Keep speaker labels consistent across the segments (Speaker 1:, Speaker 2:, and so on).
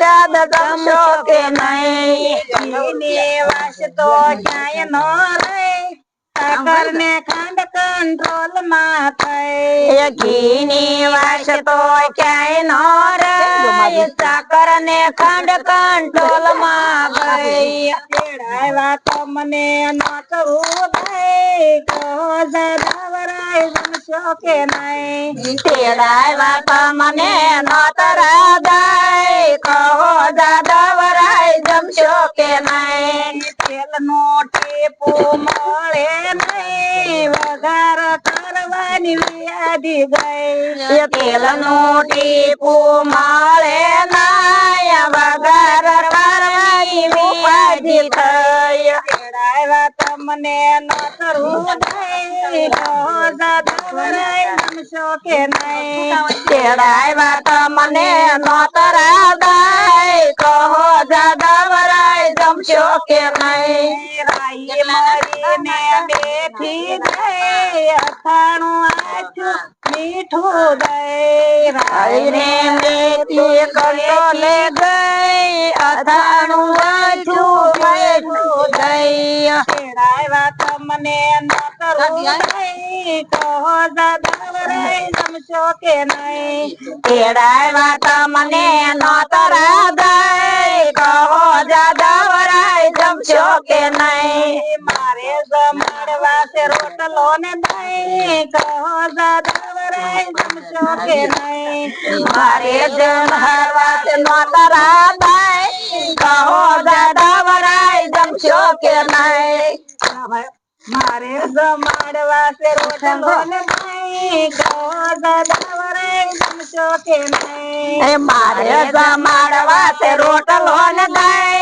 Speaker 1: शब्दम शोक
Speaker 2: नहीं निवास तो जाय नो करने खंड कंट्रोल मात यकीनी वाश तो
Speaker 1: क्या नो रे करने खंड कंट्रोल माई तेड़ा तो मने नाचवू भाई कहो
Speaker 2: जदावराय जम शोके नहीं तो मने नातरा दाई જમશો કે નહીં? તેલ નો ટીપુ મળે નહીં. વઘાર કરવાની વ્યાધી ગઈ.
Speaker 1: તેલ નો ટીપો મળે નહીં. વઘાર કરવાની વ્યાધી થઈ
Speaker 2: તમને ન કરવું નહીં.
Speaker 1: દાદા વરાય જમશો કે નહીં? તેડાય વાત મને
Speaker 2: ન के मैं राई मरी ने राई ने बेठी कंटो
Speaker 1: ले कहो दादा रे समझो के नहीं केड़ावा तमने
Speaker 2: न तरा दे कहो दादा चौके के नहीं। मारे मरवा से
Speaker 1: रोटलो ने नहीं। कहो जदवरे रमशो के नहीं। मारे जमड़वा
Speaker 2: से नोटरा दई कहो जदवरे रमशो के नहीं। मारे जमड़वा से
Speaker 1: रोटलो ने नहीं। कहो जदवरे रमशो के नहीं। मारे जमड़वा से रोटलो
Speaker 2: ने दई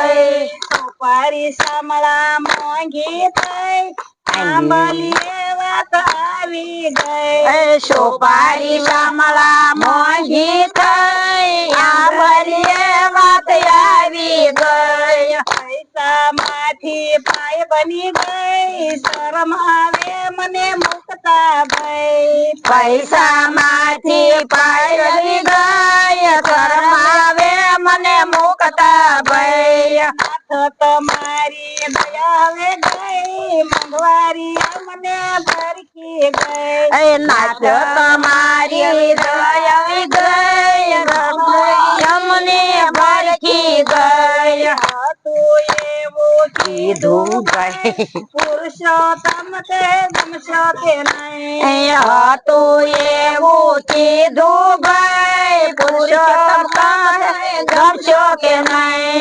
Speaker 2: સુપારી શામળા મોંઘી થઈ આંબલીએ વાત આવી ગઈ
Speaker 1: એ સોપારી શામળા મોંઘી થઈ આ બરીએ વાત આવી ગઈ
Speaker 2: પૈસા માંથી પાય બની ગઈ શરમ આવે મને મુકતા ભાઈ
Speaker 1: પૈસા માંથી પાયલી ગઈ શરમાવે મને મુકતા ભઈ
Speaker 2: હાથ તમારી દયા આવે ગઈ મંગવારી મને ભરકી ગઈ
Speaker 1: એ નાચ તમારી દયાવી ગઈ અમને ભરખી ગઈ
Speaker 2: હતું એવું
Speaker 1: કીધું ગઈ
Speaker 2: પુરુષોત્તમ તે ગમશો કે નહીં
Speaker 1: એ હતું એવું કીધું ગઈ પુરુષોત્તમ ગમશો કે નહીં